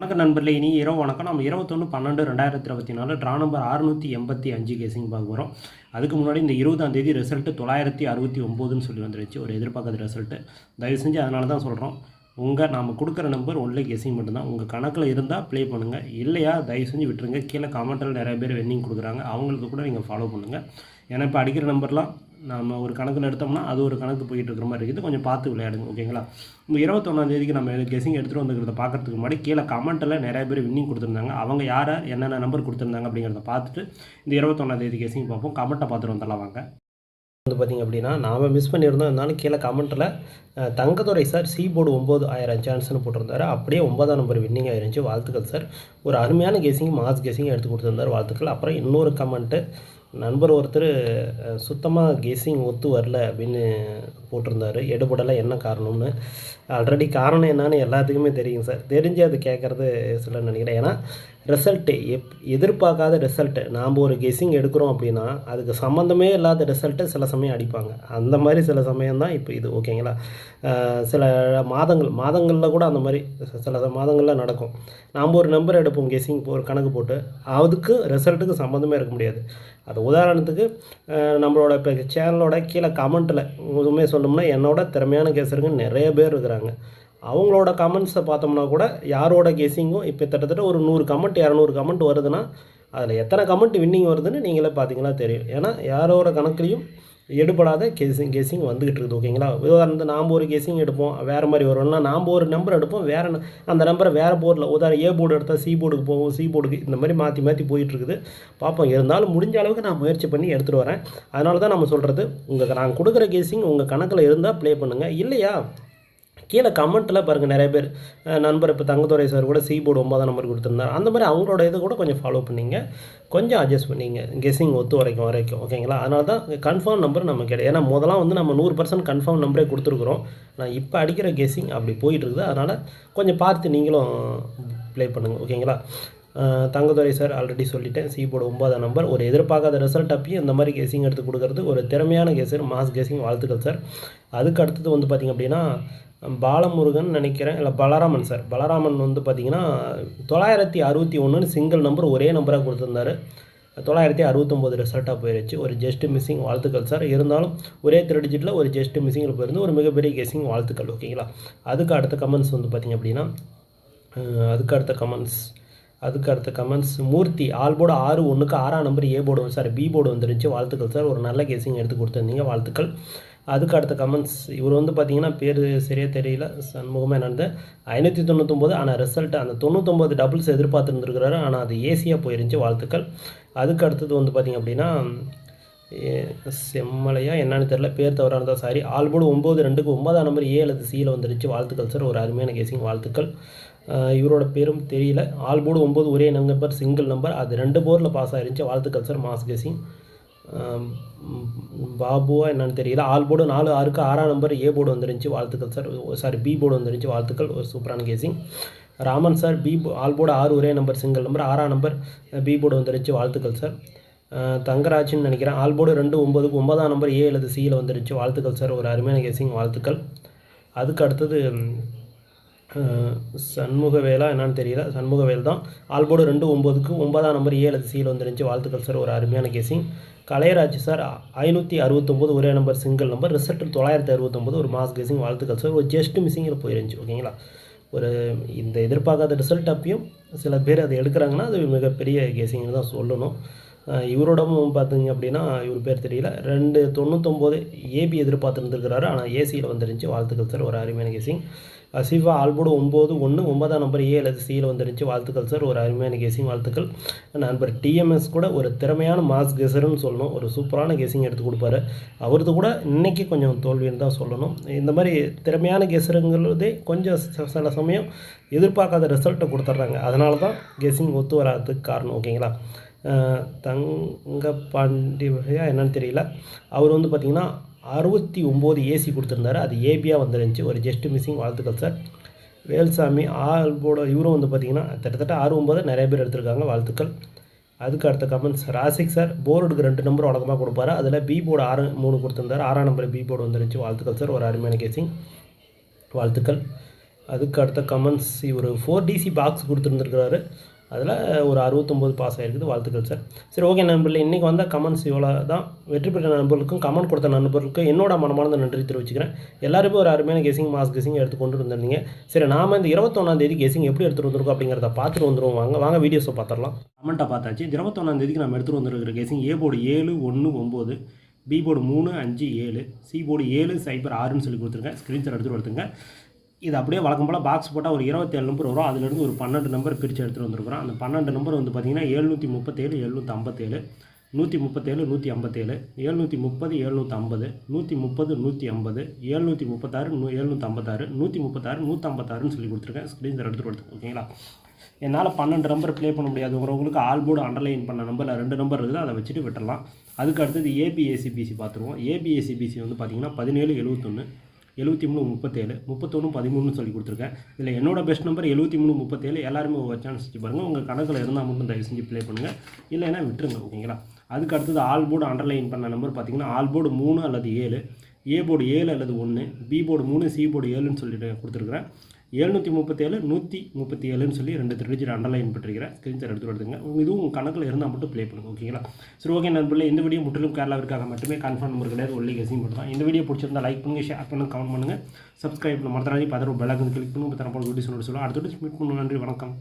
வணக்கம் நண்பர்களே இனி இரவு வணக்கம். நம்ம இருபத்தொன்று பன்னெண்டு ரெண்டாயிரத்தி இருபத்தி நாலு ட்ரா நம்பர் அறுநூற்றி எண்பத்தி அஞ்சு கேசிங் பார்க்க போகிறோம் அதுக்கு முன்னாடி இந்த இருபதாம் தேதி ரிசல்ட்டு தொள்ளாயிரத்தி அறுபத்தி ஒம்போதுன்னு சொல்லி வந்துருச்சு ஒரு எதிர்பார்க்காத ரிசல்ட்டு தயவு செஞ்சு அதனால தான் சொல்கிறோம் உங்கள் நாம் கொடுக்குற நம்பர் ஒன்லி கெஸிங் மட்டும்தான். உங்கள் கணக்கில் இருந்தால் ப்ளே பண்ணுங்கள் இல்லையா தயவு செஞ்சு விட்டுருங்க. கீழே கமெண்ட்டில் நிறைய பேர் வென்னிங் கொடுக்குறாங்க. அவங்களுக்கு கூட நீங்கள் ஃபாலோ பண்ணுங்கள் ஏன்னா இப்போ அடிக்கிற நம்பர்லாம் நம்ம ஒரு கணக்கில் எடுத்தோம்னா அது ஒரு கணக்கு போயிட்டு இருக்கிற மாதிரி இருக்குது. கொஞ்சம் பார்த்து விளையாடுங்க ஓகேங்களா? இந்த இருபத்தொன்னாம் தேதிக்கு நம்ம கெஸிங் எடுத்துகிட்டு வந்துக்கிறத பார்க்கறதுக்கு முன்னாடி கீழே கமெண்ட்டில் நிறைய பேர் வின்னிங் கொடுத்துருந்தாங்க. அவங்க யாரை என்னென்ன நம்பர் கொடுத்துருந்தாங்க அப்படிங்கிறத பார்த்துட்டு இந்த இருபத்தொன்னாம் தேதி கெஸிங் பார்ப்போம். கமெண்ட்டை பார்த்துட்டு வந்துடலாம் வாங்க. வந்து பார்த்திங்க அப்படின்னா நாம் மிஸ் பண்ணியிருந்தோம். இருந்தாலும் கீழே கமெண்ட்டில் தங்கத்துறை சார் சி போர்டு ஒம்பது ஆயிரம் சான்ஸ்னு போட்டிருந்தாரு. அப்படியே ஒன்பதாம் நம்பர் வின்னிங் ஆயிருந்துச்சு வாழ்த்துக்கள் சார் ஒரு அருமையான கெஸிங் மாஸ் கெஸிங் எடுத்து கொடுத்துருந்தார். வாழ்த்துக்கள். அப்புறம் இன்னொரு கமெண்ட்டு நண்பர் ஒருத்தர் சுத்தமாக கெஸிங் ஒத்து வரல அப்படின்னு போட்டிருந்தாரு. எடுபடலை என்ன காரணம்னு. ஆல்ரெடி காரணம் என்னன்னு எல்லாத்துக்குமே தெரியும் சார் தெரிஞ்சு அது கேட்குறது சில நினைக்கிறேன். ஏன்னா ரிசல்ட்டு எப் எதிர்பார்க்காத ரிசல்ட்டு நாம் ஒரு கெஸ்ஸிங் எடுக்கிறோம் அப்படின்னா அதுக்கு சம்மந்தமே இல்லாத ரிசல்ட்டு சில சமயம் அடிப்பாங்க. அந்த மாதிரி சில சமயம் தான் இப்போ இது ஓகேங்களா சில மாதங்கள் மாதங்களில் கூட அந்த மாதிரி சில மாதங்களில் நடக்கும். நாம் ஒரு நம்பர் எடுப்போம் கெஸ்ஸிங் ஒரு கணக்கு போட்டு. அதுக்கு ரிசல்ட்டுக்கு சம்மந்தமே இருக்க முடியாது. அது உதாரணத்துக்கு நம்மளோட இப்போ சேனலோட கீழே கமெண்ட்டில் உண்மையை சொல்லணும்னா என்னோட திறமையான கேசருங்க நிறைய பேர் இருக்கிறாங்க. அவங்களோட கமெண்ட்ஸை பார்த்தோம்னா கூட யாரோட கெஸிங்கும் இப்போ கிட்டத்தட்ட ஒரு நூறு கமெண்ட் இரநூறு கமெண்ட் வருதுன்னா அதில் எத்தனை கமெண்ட் வின்னிங் வருதுன்னு நீங்களே பார்த்தீங்கன்னா தெரியும். ஏன்னா யாரோட கணக்குலையும் எடுபடாத கேஸிங் கேஸிங் வந்துகிட்டு இருக்குது ஓகேங்களா உதாரணத்து நாம் ஒரு கேஸிங் எடுப்போம் வேறு மாதிரி வரும்னா நாம் ஒரு நம்பர் எடுப்போம் வேறு அந்த நம்பரை வேறு போர்டில் உதாரணம் ஏ போர்டு எடுத்தால் சி போர்டுக்கு போவோம் சி போர்டுக்கு இந்த மாதிரி மாற்றி மாற்றி போயிட்டுருக்குது. பார்ப்போம் இருந்தாலும் முடிஞ்ச அளவுக்கு நான் முயற்சி பண்ணி எடுத்துகிட்டு வரேன். அதனால தான் நம்ம சொல்கிறது உங்கள் நான் கொடுக்குற கேஸிங் உங்கள் கணக்கில் இருந்தால் ப்ளே பண்ணுங்கள் இல்லையா? கீழே கமெண்ட்டில் பாருங்கள் நிறைய பேர் நண்பர் இப்போ தங்கத்துறை சார் கூட சி போர்டு ஒன்பதாம் நம்பர் கொடுத்துருந்தார். அந்த மாதிரி அவங்களோட இது கூட கொஞ்சம் ஃபாலோ பண்ணிங்க. கொஞ்சம் அட்ஜஸ்ட் பண்ணிங்க. கெஸ்ஸிங் ஒத்து வரைக்கும் வரைக்கும் ஓகேங்களா அதனால தான் கன்ஃபார்ம் நம்பர் நம்ம கிடையாது ஏன்னா முதலாம் வந்து நம்ம நூறு பர்சன்ட் கன்ஃபார்ம் நம்பரே கொடுத்துருக்குறோம். நான் இப்போ அடிக்கிற கெஸ்ஸிங் அப்படி போயிட்டுருக்குது அதனால் கொஞ்சம் பார்த்து நீங்களும் ப்ளே பண்ணுங்கள் ஓகேங்களா தங்கதுரை சார் ஆல்ரெடி சொல்லிட்டேன். சி போர்டு ஒன்பதாம் நம்பர் ஒரு எதிர்பார்க்காத ரிசல்ட் அப்பயும் இந்த மாதிரி கெஸிங் எடுத்து கொடுக்கறது ஒரு திறமையான கெஸர் மாஸ் கெஸிங் வாழ்த்துக்கள் சார் அதுக்கு அடுத்தது வந்து பார்த்திங்க அப்படின்னா பாலமுருகன் நினைக்கிறேன் இல்லை பலராமன் சார் பலராமன் வந்து பார்த்திங்கன்னா தொள்ளாயிரத்தி அறுபத்தி ஒன்றுன்னு சிங்கிள் நம்பர் ஒரே நம்பராக கொடுத்துருந்தாரு. தொள்ளாயிரத்தி அறுபத்தொம்போது ரிசல்ட்டாக போயிடுச்சு ஒரு ஜஸ்ட் மிஸ்ஸிங் வாழ்த்துக்கள் சார் இருந்தாலும் ஒரே த்ரெட் டிஜிட்டில் ஒரு ஜஸ்ட் மிஸ்ஸிங்கில் போயிருந்து ஒரு மிகப்பெரிய கெஸிங் வாழ்த்துக்கள் ஓகேங்களா அதுக்கு அடுத்த கமெண்ட்ஸ் வந்து பார்த்திங்க அப்படின்னா அதுக்கு அடுத்த கமெண்ட்ஸ் அதுக்கு அடுத்த கமெண்ட்ஸ் மூர்த்தி ஆல் போர்டு ஆறு ஒன்றுக்கு ஆறாம் number A board sir B board வந்துருந்துச்சு வாழ்த்துக்கள் சார் ஒரு நல்ல கேசிங் எடுத்து கொடுத்துருந்தீங்க. வாழ்த்துக்கள். அதுக்கு அடுத்த கமெண்ட்ஸ் இவர் வந்து பார்த்தீங்கன்னா பேர் சரியாக தெரியல சண்முகமே நடந்த ஐநூற்றி தொண்ணூத்தொம்பது ஆனால் ரிசல்ட் அந்த தொண்ணூத்தொம்பது டபுள்ஸ் எதிர்பார்த்துருந்துருக்கிறாரு. ஆனால் அது ஏசியாக போயிருந்துச்சு வாழ்த்துக்கள். அதுக்கு அடுத்தது வந்து பார்த்திங்க அப்படின்னா செம்மலையா என்னன்னு தெரில பேர் தவறாக இருந்தால் சாரி ஆல்போர்டு ஒம்பது ரெண்டுக்கு ஒன்பதாம் நம்பர் ஏ அல்லது சியில் வந்துருச்சு. வாழ்த்துக்கள் சார் ஒரு அருமையான கேசிங் வாழ்த்துக்கள். இவரோட பேரும் தெரியல. ஆல்போடு ஒம்பது ஒரே நம்பர் சிங்கிள் நம்பர் அது ரெண்டு போரில் பாஸ் ஆயிருந்துச்சு. வாழ்த்துக்கள் சார் மாஸ் கேசிங் பாபுவா என்னன்னு தெரியல. ஆல் போர்டு நாலு ஆறுக்கு ஆறாம் நம்பர் ஏ போர்டு வந்துருந்துச்சு வாழ்த்துக்கள் சார் சாரி பி போர்டு வந்துருந்துச்சு வாழ்த்துக்கள். ஒரு சூப்பரான guessing Raman sir B all board ஆறு ஒரே நம்பர் சிங்கிள் நம்பர் ஆறாம் நம்பர் பி போர்டு வந்துருந்துச்சு வாழ்த்துக்கள் சார் தங்கராஜ்னு நினைக்கிறேன். ஆல் போர்டு ரெண்டு ஒம்பதுக்கு ஒன்பதாம் நம்பர் ஏ அல்லது சியில் வந்துருச்சு வாழ்த்துக்கள் சார் ஒரு அருமையான கேசிங் வாழ்த்துக்கள். அதுக்கு அடுத்தது சண்முக சண்முகவேலா என்னான்னு தெரியல. சண்முகவேல் தான். ஆல்போர்டு ரெண்டு ஒம்பதுக்கு ஒன்பதாம் நம்பர் ஏழு அல்லது சியில் வந்துருந்துச்சு. வாழ்த்துக்கள் சார் ஒரு அருமையான கேசிங் கலையராஜ் சார் ஐநூற்றி அறுபத்தொம்போது ஒரே நம்பர் சிங்கிள் நம்பர் ரிசல்ட் தொள்ளாயிரத்தி அறுபத்தொம்போது ஒரு மாஸ் கேசிங் வாழ்த்துக்கள் சார். ஒரு ஜஸ்ட் மிஸ்ஸிங்கில் போயிருந்துச்சு ஓகேங்களா ஒரு இந்த எதிர்பார்க்காத ரிசல்ட் அப்பயும் சில பேர் அதை எடுக்கிறாங்கன்னா அது மிகப்பெரிய கேசிங்னு தான் சொல்லணும். இவரோடமும் இவரோடவும் பார்த்தீங்க அப்படின்னா இவர் பேர் தெரியல. ரெண்டு தொண்ணூத்தொம்போது ஏபி எதிர்பார்த்துருந்துருக்கிறாரு ஆனால் ஏசியில் வந்துருந்துச்சு. வாழ்த்துக்கள் சார் ஒரு அருமையான கேசிங் சிவா ஆல்போடு ஒம்பது ஒன்று ஒன்பதாம் நம்பர் ஏ அல்லது சியில் வந்துருந்துச்சு வாழ்த்துக்கள் சார். ஒரு அருமையான கேசிங் வாழ்த்துக்கள். நண்பர் டிஎம்எஸ் கூட ஒரு திறமையான மாஸ் கெசர்னு சொல்லணும். ஒரு சூப்பரான கேசிங் எடுத்து கொடுப்பாரு. அவரது கூட இன்றைக்கி கொஞ்சம் தோல்வின்னு தான் சொல்லணும். இந்த மாதிரி திறமையான கெசருங்கிறதே கொஞ்சம் ச- சில சமயம் எதிர்பார்க்காத ரிசல்ட்டை கொடுத்துட்றாங்க. அதனால தான் கெஸிங் ஒத்து வராததுக்கு காரணம் ஓகேங்களா? தங்க பாண்டியா என்னன்னு தெரியல. அவர் வந்து பார்த்திங்கன்னா அறுபத்தி ஒம்பது ஏசி கொடுத்துருந்தாரு. அது ஏபியாக வந்துருந்துச்சு. ஒரு ஜஸ்ட் மிஸ்ஸிங் வாழ்த்துக்கள் சார் வேல்சாமி ஆல்போட இவரும் வந்து பார்த்திங்கன்னா கிட்டத்தட்ட ஆறு ஒம்பது நிறைய பேர் எடுத்திருக்காங்க. வாழ்த்துக்கள். அதுக்கு அடுத்த கமெண்ட்ஸ் ராசிக் சார் போர்டுக்கு ரெண்டு நம்பர் வழக்கமாக கொடுப்பாரு. அதில் பி போர்டு ஆறு மூணு கொடுத்துருந்தாரு. ஆறாம் நம்பர் பி போர்டு வந்துருந்துச்சு. வாழ்த்துக்கள் சார் ஒரு அருமையான கேசிங் வாழ்த்துக்கள். அதுக்கு அடுத்த கமெண்ட்ஸ் இவர் ஃபோர் டிசி பாக்ஸ் கொடுத்துருந்துருக்கிறாரு. அதில் ஒரு அறுபத்தொம்போது பாஸ் ஆகிருக்குது வாழ்த்துக்கள் சார் சரி ஓகே நண்பர்களே இன்றைக்கி வந்த கமெண்ட்ஸ் இவ்வளோ தான் வெற்றி பெற்ற நண்பர்களுக்கும் கமெண்ட் கொடுத்த நண்பர்களுக்கும் என்னோட மனமார்ந்த நன்றி தெரிவிச்சுக்கிறேன். எல்லாருமே ஒரு அருமையான கெஸிங் மாஸ் கெஸிங் எடுத்து கொண்டு வந்திருந்தீங்க. சரி நாம் இந்த இருபத்தொன்னாந்தேதி கெஸிங் எப்படி எடுத்துகிட்டு வந்திருக்கோம் அப்படிங்கிறத பார்த்துட்டு வந்துருவோம். வாங்க வாங்க வீடியோஸை பார்த்துடலாம். கமெண்ட்டை பார்த்தாச்சு. இருபத்தொன்னாந்தேதிக்கு நம்ம எடுத்துகிட்டு வந்துருக்கிற கெஸிங் ஏ போர்டு ஏழு ஒன்று ஒம்பது பி போர்டு மூணு அஞ்சு ஏழு சி போர்டு ஏழு சைபர் ஆறுன்னு சொல்லி கொடுத்துருக்கேன். ஸ்க்ரீன்ஷாட் எடுத்துகிட்டு வருதுங்க இது அப்படியே வழக்கம் போல் பாக்ஸ் போட்டால் ஒரு இருபத்தேழு நம்பர் வரும். அதுலேருந்து ஒரு பன்னெண்டு நம்பர் பிரித்து எடுத்துகிட்டு வந்துருக்குறோம். அந்த பன்னெண்டு நம்பர் வந்து பார்த்திங்கன்னா எழுநூற்றி முப்பத்தேழு எழுநூற்றி ஐம்பத்தேழு நூற்றி முப்பத்தேழு நூற்றி ஐம்பத்தேழு எழுநூற்றி முப்பது எழுநூற்றி ஐம்பது நூற்றி முப்பது நூற்றி ஐம்பது எழுநூற்றி முப்பத்தாறு நூ எழுநூற்றி ஐம்பத்தாறு நூற்றி முப்பத்தாறு நூற்றம்பத்தாறுன்னு சொல்லி கொடுத்துருக்கேன் ஸ்க்ரீன் எடுத்து கொடுத்து ஓகேங்களா என்னால் பன்னெண்டு நம்பர் ப்ளே பண்ண முடியாதுங்கிறவங்களுக்கு ஆல் போர்டு அண்டர்லைன் பண்ண நம்பரில் ரெண்டு நம்பர் இருக்குது. அதை வச்சுட்டு விட்டுடலாம் அதுக்கு அடுத்தது ஏபிஏசிபிசி பார்த்துருவோம். ஏபிஏசிபிசி வந்து பார்த்திங்கன்னா பதினேழு எழுபத்தொன்று எழுபத்தி மூணு முப்பத்தேழு முப்பத்தொன்று பதிமூணுன்னு சொல்லி கொடுத்துருக்கேன். இதில் என்னோட பெஸ்ட் நம்பர் எழுபத்தி மூணு முப்பத்தேழு எல்லாருமே ஒரு சான்ஸ் வச்சு பாருங்கள் உங்கள் கணக்கில் இருந்தால் மட்டும் தயவு செஞ்சு ப்ளே பண்ணுங்கள் இல்லைன்னா விட்டுருங்க ஓகேங்களா அதுக்கு அடுத்தது ஆல் போர்டு அண்டர்லைன் பண்ண நம்பர் பார்த்தீங்கன்னா ஆல் போர்டு மூணு அல்லது ஏழு ஏ போர்டு ஏழு அல்லது ஒன்று பி போர்டு மூணு சி போர்டு ஏழுன்னு சொல்லிட்டு கொடுத்துருக்குறேன். எழுநூற்றி முப்பத்தேழு நூற்றி முப்பத்தி ஏழுன்னு சொல்லி ரெண்டு டிஜிட் அண்டர்லைன் பண்ணிருக்கிறேன் ஸ்க்ரீன்ஷாட் எடுத்து எடுத்துங்க இதுவும் உங்கள் கணக்கில் இருந்தால் மட்டும் ப்ளே பண்ணுங்க ஓகேங்களா சரி ஓகே நண்பர்களே இந்த வீடியோ முற்றிலும் கேரளாவிற்காக மட்டுமே கன்ஃபார்ம் நம்பர் கிடையாது ஒல்லி கெஸிங் மட்டும் தான். இந்த வீடியோ பிடிச்சிருந்தா லைக் பண்ணுங்கள் ஷேர் பண்ணுங்கள் கமெண்ட் பண்ணுங்கள் சப்ஸ்கிரைப் பண்ண மறந்துடாதீங்க பதினோரு பெல்லாக்கு கிளிக் பண்ணுங்கள் தரப்போம் வீடியோஸ் சொல்லுவோம் அடுத்த மீட் பண்ணுவோம் நன்றி வணக்கம்.